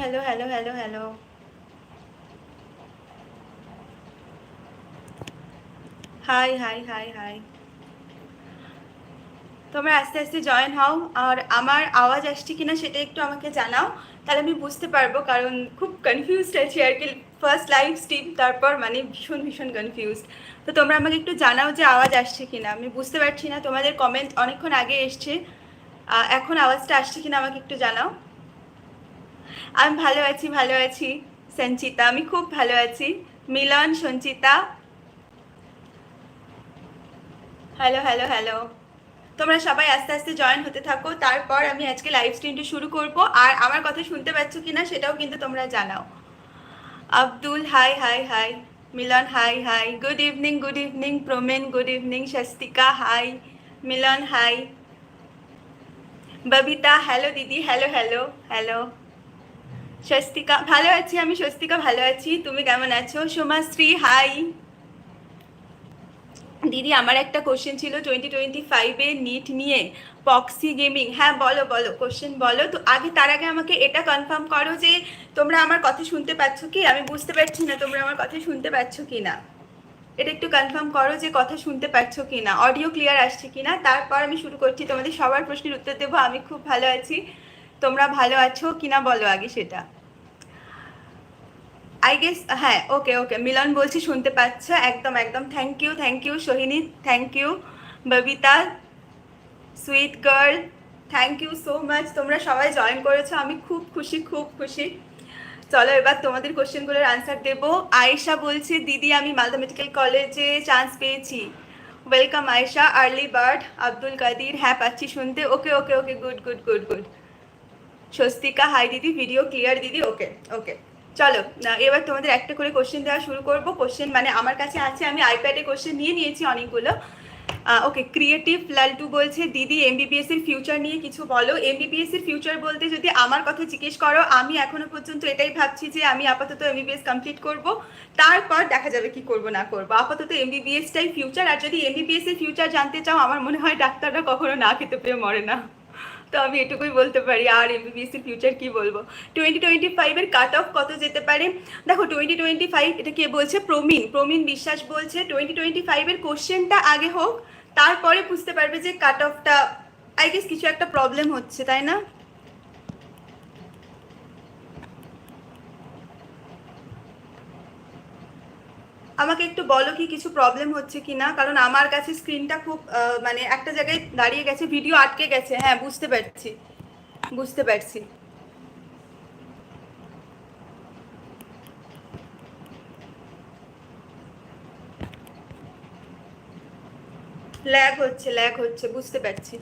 Hello hello hello hello hi hi hi hi তোমরা আস্তে আস্তে জয়েন হও, আর আমার আওয়াজ আসছে কিনা সেটা একটু আমাকে জানাও, তাহলে আমি বুঝতে পারব, কারণ খুব কনফিউজড আছি আর কি। ফার্স্ট লাইভ স্ট্রিম তারপর মানে ভীষণ ভীষণ কনফিউজড তো তোমরা আমাকে একটু জানাও যে আওয়াজ আসছে কিনা। আমি বুঝতে পারছি না, তোমাদের কমেন্ট অনেকক্ষণ আগে এসছে। এখন আওয়াজটা আসছে কিনা আমাকে একটু জানাও। আমি ভালো আছি ভালো আছি, সঞ্চিতা, আমি খুব ভালো আছি। Milan, Sanchita. Hello hello hello তোমরা সবাই আস্তে আস্তে জয়েন হতে থাকো, তারপর আমি আজকে লাইভ স্ট্রিমটি শুরু করব। আর আমার কথা শুনতে পাচ্ছ কিনা সেটাও কিন্তু তোমরা জানাও। Abdul hi hi hi Milan hi hi good evening good evening প্রমেন good evening Swastika hi Milan hi Babita hello দিদি হ্যালো হ্যালো হ্যালো স্বস্তিকা, ভালো আছি আমি স্বস্তিকা, ভালো আছি। তুমি কেমন আছো? সোমাশ্রী হাই দিদি, আমার একটা কোশ্চেন ছিল টোয়েন্টি টোয়েন্টি ফাইভে নিট নিয়ে পক্সি গেমিং হ্যাঁ বলো বলো কোশ্চেন বলো। তো আগে, তার আগে আমাকে এটা কনফার্ম করো যে, তোমরা আমার কথা শুনতে পাচ্ছ কি? আমি বুঝতে পারছি না তোমরা আমার কথা শুনতে পাচ্ছ কি না। এটা একটু কনফার্ম করো যে, কথা শুনতে পাচ্ছ কি না? অডিও ক্লিয়ার আসছে কি না? তারপর আমি শুরু করছি। তোমাদের সবার প্রশ্নের উত্তর দেবো। আমি খুব ভালো আছি। তোমরা ভালো আছো কিনা বলো আগে সেটা। আই গেস হ্যাঁ ওকে ওকে মিলন বলছি শুনতে পাচ্ছ, একদম একদম thank you thank you Sohini thank you Babita sweet girl thank you so much তোমরা সবাই জয়েন করেছ, আমি খুব খুশি খুব খুশি। চলো এবার তোমাদের কোশ্চেনগুলোর আনসার দেবো। আয়েশা বলছে, দিদি, আমি মালদা মেডিকেল কলেজে চান্স পেয়েছি। Welcome Ayesha early bird Abdul Kadir হ্যাঁ পাচ্ছি শুনতে। Okay okay okay good good good good Swastika, hi দিদি ভিডিও ক্লিয়ার দিদি ওকে ওকে চলো এবার তোমাদের একটা করে কোশ্চেন দেওয়া শুরু করব। কোশ্চেন মানে আমার কাছে আছে, আমি আইপ্যাডে কোশ্চেন নিয়ে নিয়েছি অনেকগুলো। ওকে ক্রিয়েটিভ লালটু বলছে, দিদি এমবিবিএস এর ফিউচার নিয়ে কিছু বলো। এমবিবিএস এর ফিউচার বলতে যদি আমার কথা জিজ্ঞেস করো, আমি এখনও পর্যন্ত এটাই ভাবছি যে আমি আপাতত এমবিবিএস কমপ্লিট করব। তারপর দেখা যাবে কি করব, না করব। আপাতত এমবিবিএসটাই ফিউচার আর যদি এমবিবিএস এর ফিউচার জানতে চাও, আমার মনে হয় ডাক্তাররা কখনো না খেতে পেয়ে মরে না। তো আমি এটুকুই বলতে পারি, আর এমবিবিএস এর ফিউচার কি বলব? টোয়েন্টি টোয়েন্টি ফাইভের কাট অফ কত যেতে পারে? দেখো টোয়েন্টি টোয়েন্টি ফাইভ এটা কে বলছে? প্রমিন প্রমিন বিশ্বাস বলছে টোয়েন্টি টোয়েন্টি ফাইভের কোশ্চেনটা আগে হোক, তারপরে বুঝতে পারবে যে কাট অফটা আই গেস কিছু একটা প্রবলেম হচ্ছে, তাই না? আমাকে একটু বলো কি কিছু প্রবলেম হচ্ছে কি না কারণ আমার কাছে স্ক্রিনটা খুব মানে একটা জায়গায় দাঁড়িয়ে গেছে ভিডিও আটকে গেছে। হ্যাঁ বুঝতে পারছি। বুঝতে পারছি। ল্যাগ হচ্ছে ল্যাগ হচ্ছে, বুঝতে পারছি।